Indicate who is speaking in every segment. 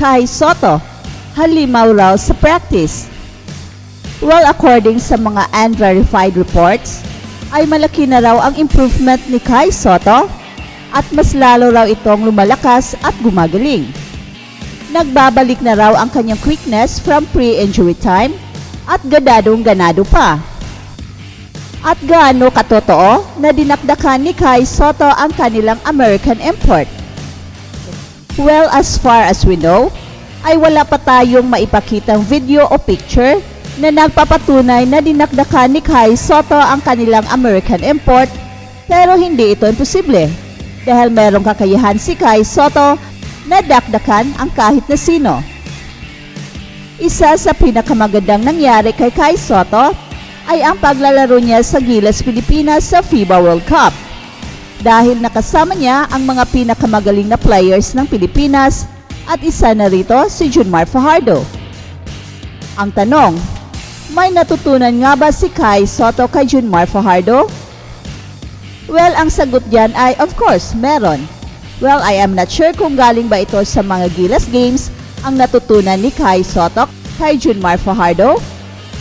Speaker 1: Kai Soto, halimaw raw sa practice. Well, according sa mga unverified reports, ay malaki na raw ang improvement ni Kai Soto at mas lalo raw itong lumalakas at gumagaling. Nagbabalik na raw ang kanyang quickness from pre-injury time at ganadong ganado pa. At gaano katotoo na dinakdakan ni Kai Soto ang kanilang American import? Well, as far as we know, ay wala pa tayong maipakitang video o picture na nagpapatunay na dinakdakan ni Kai Soto ang kanilang American import pero hindi ito imposible dahil merong kakayahan si Kai Soto na dakdakan ang kahit na sino. Isa sa pinakamagandang nangyari kay Kai Soto ay ang paglalaro niya sa Gilas Pilipinas sa FIBA World Cup. Dahil nakasama niya ang mga pinakamagaling na players ng Pilipinas at isa na rito si Junmar Fajardo. Ang tanong, may natutunan nga ba si Kai Soto kay Junmar Fajardo? Well, ang sagot diyan ay of course, meron. Well, I am not sure kung galing ba ito sa mga Gilas Games ang natutunan ni Kai Soto kay Junmar Fajardo.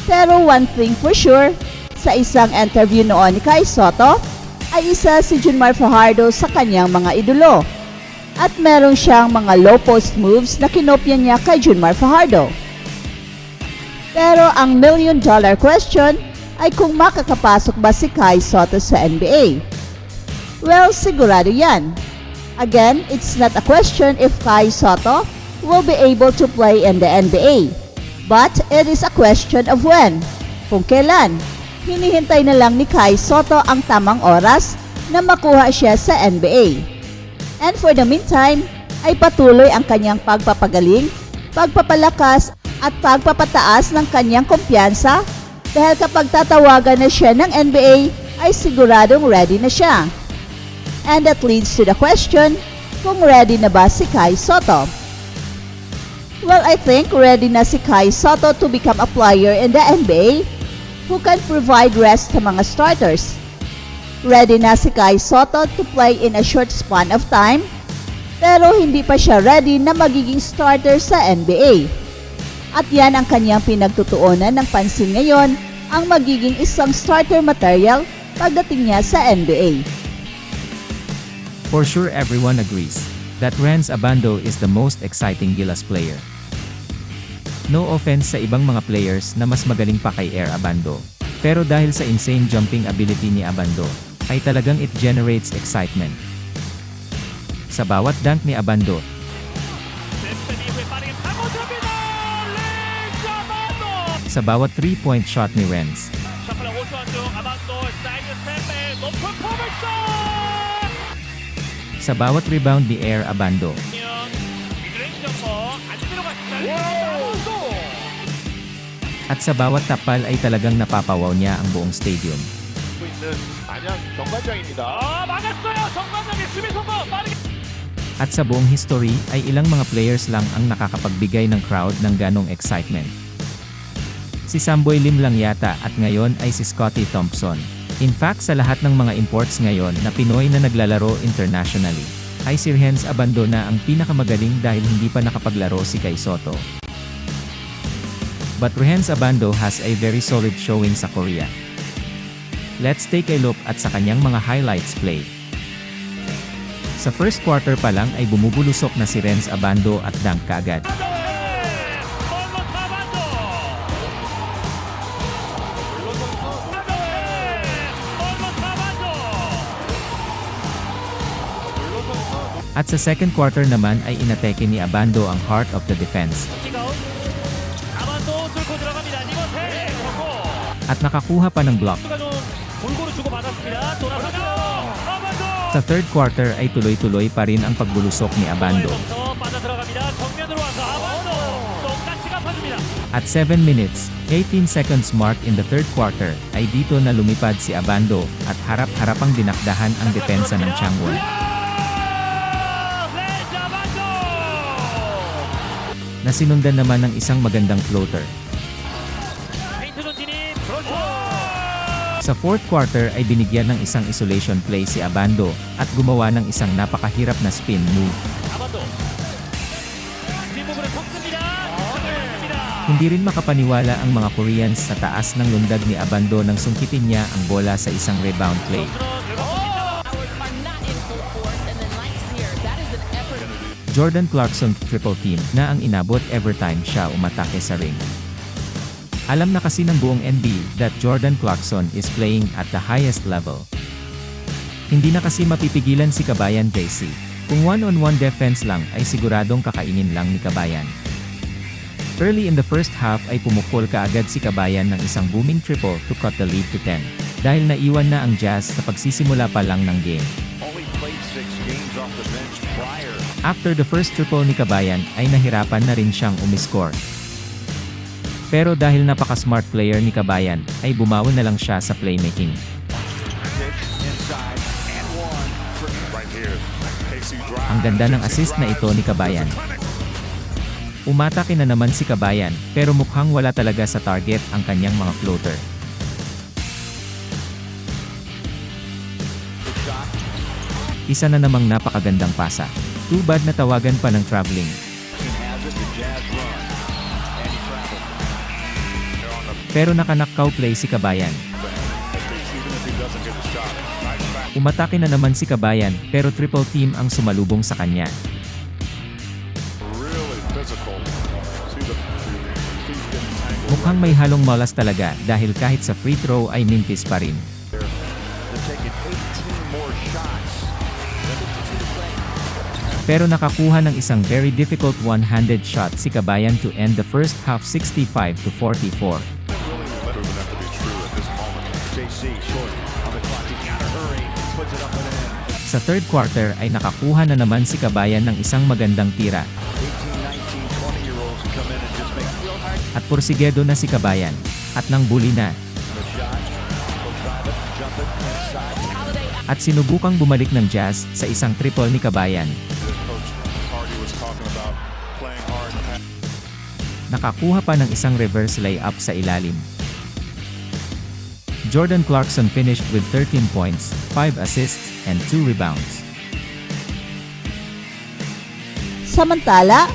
Speaker 1: Pero one thing for sure, sa isang interview noon ni Kai Soto, ay isa si Junmar Fajardo sa kanyang mga idolo. At meron siyang mga low post moves na kinopya niya kay Junmar Fajardo. Pero ang million dollar question ay kung makakapasok ba si Kai Soto sa NBA. Well, sigurado yan. Again, it's not a question if Kai Soto will be able to play in the NBA. But it is a question of when. Kung kailan. Hinihintay na lang ni Kai Soto ang tamang oras na makuha siya sa NBA. And for the meantime, ay patuloy ang kanyang pagpapagaling, pagpapalakas at pagpapataas ng kanyang kumpiyansa dahil kapag tatawagan na siya ng NBA ay siguradong ready na siya. And that leads to the question, kung ready na ba si Kai Soto? Well, I think ready na si Kai Soto to become a player in the NBA who can provide rest sa mga starters. Ready na si Kai Soto to play in a short span of time, pero hindi pa siya ready na magiging starter sa NBA. At yan ang kanyang pinagtutuunan ng pansin ngayon ang magiging isang starter material pagdating niya sa NBA.
Speaker 2: For sure everyone agrees that Renz Abando is the most exciting Gilas player. No offense sa ibang mga players na mas magaling pa kay Air Abando. Pero dahil sa insane jumping ability ni Abando, ay talagang it generates excitement. Sa bawat dunk ni Abando, sa bawat 3-point shot ni Renz, sa bawat rebound ni Air Abando,
Speaker 3: Wow!
Speaker 2: at sa bawat tapal ay talagang napapawaw niya ang buong stadium.
Speaker 4: 하고 있는 안양 정관장입니다.
Speaker 3: 아 막았어요. 정관장의 수비 성공 빠르게
Speaker 2: At sa buong history ay ilang mga players lang ang nakakapagbigay ng crowd ng ganong excitement. Si Samboy Lim lang yata at ngayon ay si Scotty Thompson. In fact sa lahat ng mga imports ngayon na Pinoy na naglalaro internationally, ay si Renz Abando na ang pinakamagaling dahil hindi pa nakapaglaro si Kai Soto. But Rehens Abando has a very solid showing sa Korea. Let's take a look at sa kanyang mga highlights play. Sa first quarter pa lang ay bumubulusok na si Renz Abando at dunk kaagad. At sa second quarter naman ay inatake ni Abando ang heart of the defense. at nakakuha pa ng block. Sa third quarter ay tuloy-tuloy pa rin ang pagbulusok ni Abando. At 7 minutes, 18 seconds mark in the third quarter, ay dito na lumipad si Abando at harap-harapang dinakdahan ang depensa ng Changwon. Nasinundan naman ng isang magandang floater sa fourth quarter ay binigyan ng isang isolation play si Abando at gumawa ng isang napakahirap na spin move. Hindi rin makapaniwala ang mga Koreans sa taas ng lundag ni Abando nang sungkitin niya ang bola sa isang rebound play. Jordan Clarkson triple team na ang inabot every time siya umatake sa ring. Alam na kasi ng buong NBA that Jordan Clarkson is playing at the highest level. Hindi na kasi mapipigilan si Kabayan JC. Kung one-on-one defense lang ay siguradong kakainin lang ni Kabayan. Early in the first half ay pumukol kaagad si Kabayan ng isang booming triple to cut the lead to 10. Dahil naiwan na ang Jazz sa pagsisimula pa lang ng game. After the first triple ni Kabayan ay nahirapan na rin siyang umiscore. Pero dahil napaka-smart player ni Kabayan, ay bumawi na lang siya sa playmaking. Ang ganda ng assist na ito ni Kabayan. Umatake na naman si Kabayan, pero mukhang wala talaga sa target ang kanyang mga floater. Isa na namang napakagandang pasa. Too bad na tawagan pa ng traveling. Pero nakanakaw play si Kabayan. Umatake na naman si Kabayan, pero triple team ang sumalubong sa kanya. Mukhang may halong malas talaga dahil kahit sa free throw ay mintis pa rin.
Speaker 4: They're taking 18 more shots.
Speaker 2: Pero nakakuha ng isang very difficult one-handed shot si Kabayan to end the first half 65 to 44. Sa third quarter ay nakakuha na naman si Kabayan ng isang magandang tira
Speaker 4: 18, 19, 20 year olds come in and just make real hard.
Speaker 2: at porsigedo na si Kabayan at nang bully na
Speaker 4: The it. It
Speaker 2: at sinubukang bumalik ng Jazz sa isang triple ni Kabayan.
Speaker 4: The.
Speaker 2: Nakakuha pa ng isang reverse layup sa ilalim. Jordan Clarkson finished with 13 points, 5 assists, and 2 rebounds.
Speaker 1: Samantala,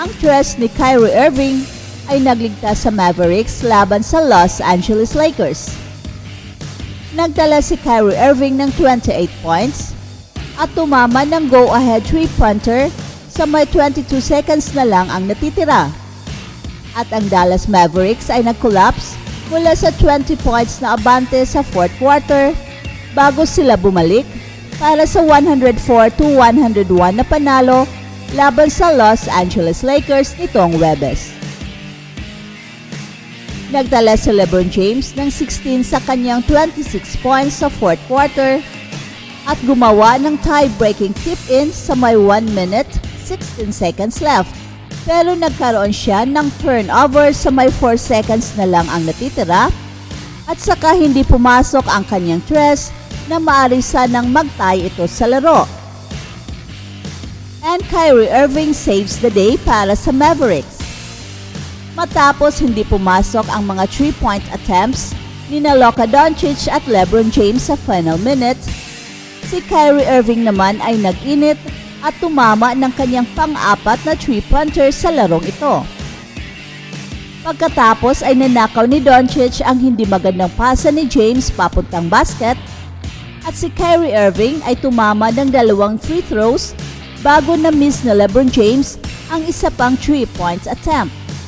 Speaker 1: ang tres ni Kyrie Irving ay nagligtas sa Mavericks laban sa Los Angeles Lakers. Nagdala si Kyrie Irving ng 28 points at tumama ng go-ahead three-pointer sa may 22 seconds na lang ang natitira. At ang Dallas Mavericks ay nag-collapse mula sa 20 points na abante sa fourth quarter bago sila bumalik para sa 104 to 101 na panalo laban sa Los Angeles Lakers nitong Webes. Nagdala si LeBron James ng 16 sa kanyang 26 points sa fourth quarter at gumawa ng tie-breaking tip-in sa may 1 minute 16 seconds left. Pero nagkaroon siya ng turnover sa may 4 seconds na lang ang natitira at saka hindi pumasok ang kanyang tres na maari sanang mag-tie ito sa laro. And Kyrie Irving saves the day para sa Mavericks. Matapos hindi pumasok ang mga 3-point attempts ni na Luka Doncic at LeBron James sa final minute, si Kyrie Irving naman ay nag-init at tumama ng kanyang pang-apat na 3-pointer sa larong ito. Pagkatapos ay nanakaw ni Doncic ang hindi magandang pasa ni James papuntang basket at si Kyrie Irving ay tumama ng dalawang free throws bago na miss na LeBron James ang isa pang 3 points attempt.